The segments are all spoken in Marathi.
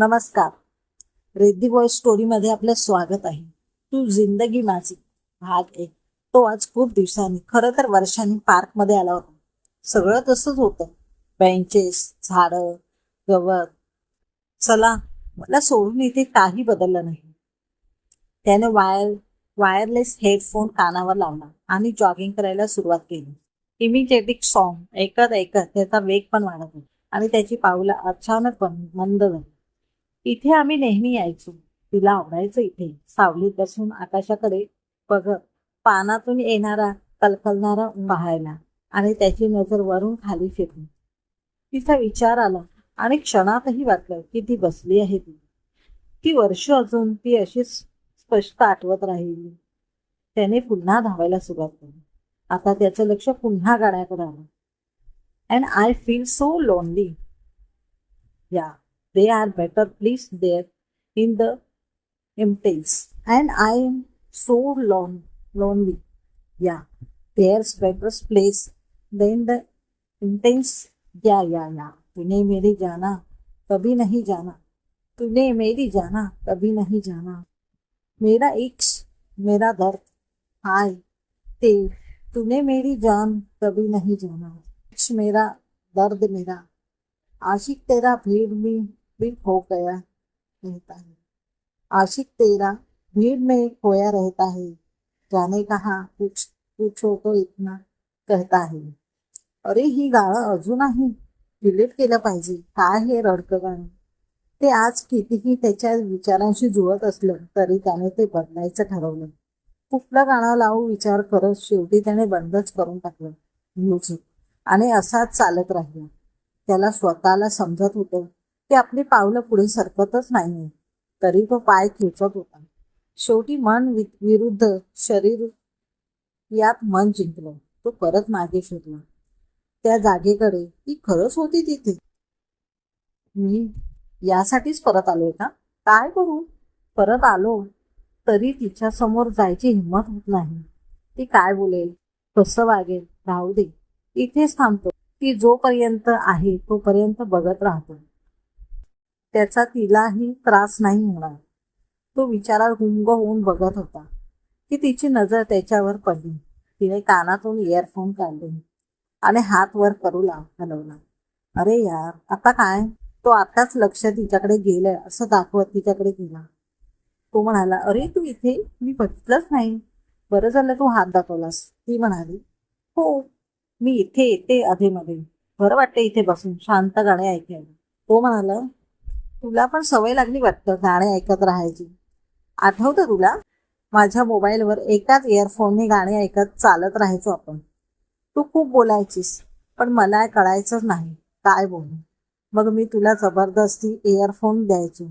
नमस्कार. रेद्दी बॉय स्टोरीमध्ये आपलं स्वागत आहे. तू जिंदगी माझी भाग एक. तो आज खूप दिवसांनी खरं तर वर्षांनी पार्कमध्ये आला होता. सगळं तसंच होतं. बेंचेस झाडं गवत. चला मला सोडून इथे काही बदललं नाही. त्याने वायर वायरलेस हेडफोन कानावर लावला आणि जॉगिंग करायला सुरुवात केली. इमिजिएटिक सॉन्ग ऐकत ऐकत त्याचा वेग पण वाढत होता आणि त्याची पावलं अचानक पण मंद झाली. इथे आम्ही नेहमी यायचो. तिला आवडायचं इथे. सावलीत बसून आकाशाकडे बघत पानातून येणारा कलकलणारा पाहायला आणि त्याची नजर वरून खाली फिरली तिचा विचार आला आणि क्षणातही वाटलं की ती बसली आहे ती ती वर्ष अजून ती अशी स्पष्ट आठवत राहिली. त्याने पुन्हा धावायला सुरुवात केली. आता त्याचं लक्ष पुन्हा गाण्याकडे आलं. And I feel so lonely या. They are better placed there in the empties and i am so lon- lonely yeah there's better place than the intense yeah yeah yeah तूने मेरी जाना कभी नहीं जाना तूने मेरी जाना कभी नहीं जाना मेरा इक्स मेरा दर्द हाय ते तूने मेरी जान कभी नहीं जाना इक्स मेरा दर्द मेरा आशिक तेरा भीड़ में भी हो गया रहता है। आशिक तेरा भीड़ में खोया रहता है। जाने कहा कुछ पूछो तो इतना कहता है। अरे ही गाणं अजूनही डिलीट केलं पाहिजे। काय हे रडकं गाणं ते आज कितीही त्याच्या विचारांशी जुळत असलं तरी त्याने ते बदलायचं ठरवलं. कुठलं गाणं लावू विचार करत शेवटी त्याने बंदच करून टाकलं. म्युझिक. आणि असाच चालत राहिला. त्याला स्वतःला समजत होतं. की आपली पावलं पुढे सरकतच नाहीये. तरी तो पाय खेचत होता. शेवटी मन विरुद्ध शरीर यात मन जिंकलं. तो परत मागे फिरला. त्या जागेकडे ती खरंच होती तिथे. मी यासाठीच परत आलोय का? काय करू? परत आलो तरी तिच्या समोर जायची हिंमत होत नाही. ती काय बोलेल? कसं वागेल? राहू दे. इथेच थांबतो. ती जोपर्यंत आहे तोपर्यंत बघत राहतो. त्याचा तिलाही त्रास नाही होणार. तो विचारात गुंग होऊन बघत होता. की तिची नजर त्याच्यावर पडली. तिने कानातून इयरफोन काढले आणि हात वर करू लाव हलवला. अरे यार आता काय? तो आताच लक्ष तिच्याकडे गेलंय असं दाखवत तिच्याकडे गेला. तो म्हणाला अरे तू इथे? मी बघितलंच नाही. बरं झालं तू हात दाखवलास. ती म्हणाली हो मी इथे येते अधेमध्ये बरं वाटते इथे बसून. शांत गाणे ऐकायला. तो म्हणाला तुला पण सवय लागली वाटतं गाणे ऐकत राहायची? आठवतं तुला? माझ्या मोबाईलवर एकाच इयरफोनने गाणे ऐकत चालत राहायचो आपण. तू खूप बोलायचीस पण मला कळायचंच नाही. काय बोलू? मग मी तुला जबरदस्ती इयरफोन द्यायचो.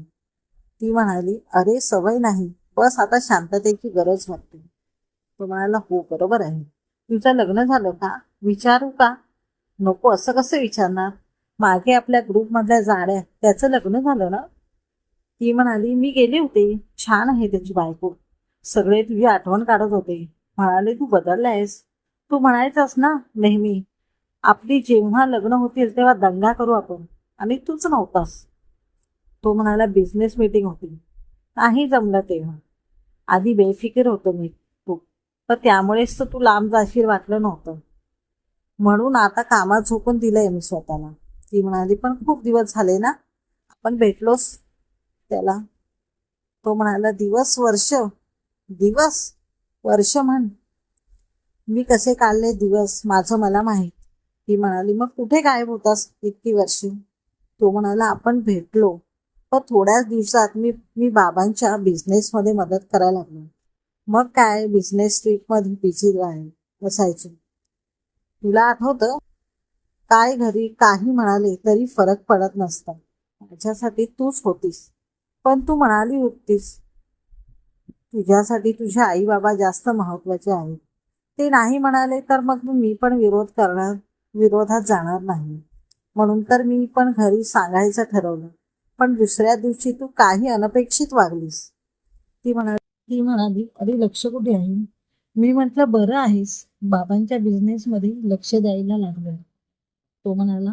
ती म्हणाली अरे सवय नाही. बस आता शांततेची गरज वाटते. तो म्हणाला हो बरोबर आहे. तुझं लग्न झालं का? विचारू का? नको असं कसं विचारणार? मागे आपल्या ग्रुपमधल्या जाण्या त्याचं लग्न झालं ना? ती म्हणाली मी गेले होते. छान आहे त्याची बायको. सगळे तुझी आठवण काढत होते. म्हणाले तू बदललायस. तू म्हणायचंस ना नेहमी. आपली जेव्हा लग्न होतील तेव्हा दंगा करू आपण. आणि तूच नव्हतास. तो म्हणाला बिझनेस मीटिंग होती. नाही जमलं तेव्हा. आधी बेफिकीर होतो मी. तू. तर त्यामुळेच तर तू लांब जाशील वाटलं नव्हतं. म्हणून आता कामात झोपून दिलंय मी स्वतःला. ती म्हणाली पण खूप दिवस झाले ना आपण भेटलोस त्याला. तो म्हणाला दिवस वर्ष दिवस वर्ष म्हण. मी कसे काढले दिवस माझं मला माहीत. ती म्हणाली मग कुठे गायब होतास इतकी वर्षी? तो म्हणाला आपण भेटलो पण थोड्याच दिवसात मी मी बाबांच्या बिझनेसमध्ये मदत करायला लागलो. मग काय बिझनेस ट्रीपमध्ये बिझी राहील असायचो. तुला आठवतं काय घरी काही म्हणाले तरी फरक पडत नसता. माझ्यासाठी तूच होतीस. पण तू म्हणाली होतीस. तुझ्यासाठी तुझे आई बाबा जास्त महत्त्वाचे आहेत. ते नाही म्हणाले तर मग मी पण विरोध करणार विरोधात जाणार नाही. म्हणून तर मी पण घरी सांगायचं ठरवलं. पण दुसऱ्या दिवशी तू काही अनपेक्षित वागलीस. ती म्हणाली ती म्हणाली अरे लक्ष कुठे आहे? मी म्हटलं बरं आहेस. बाबांच्या बिझनेसमध्ये लक्ष द्यायला लागलं. तो म्हणाला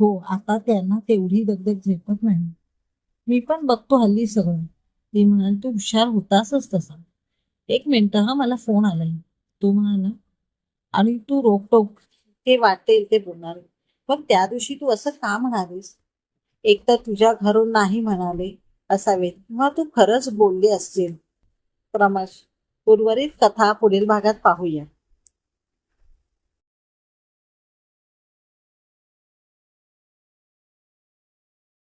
हो आता त्यांना तेवढी दगदग झेपत नाही. मी पण बघतो हल्ली सगळं. ती म्हणाल तू हुशार होतासच तसा. एक मिनिट हा मला फोन आलाय. तो म्हणाला आणि तू रोकटोक ते वाटेल ते बोलणार. पण त्या दिवशी तू असं का म्हणालीस? एक तर तुझ्या घरून नाही म्हणाले असावे किंवा तू खरंच बोलली असतील प्रमाश उर्वरित कथा पुढील भागात पाहूया.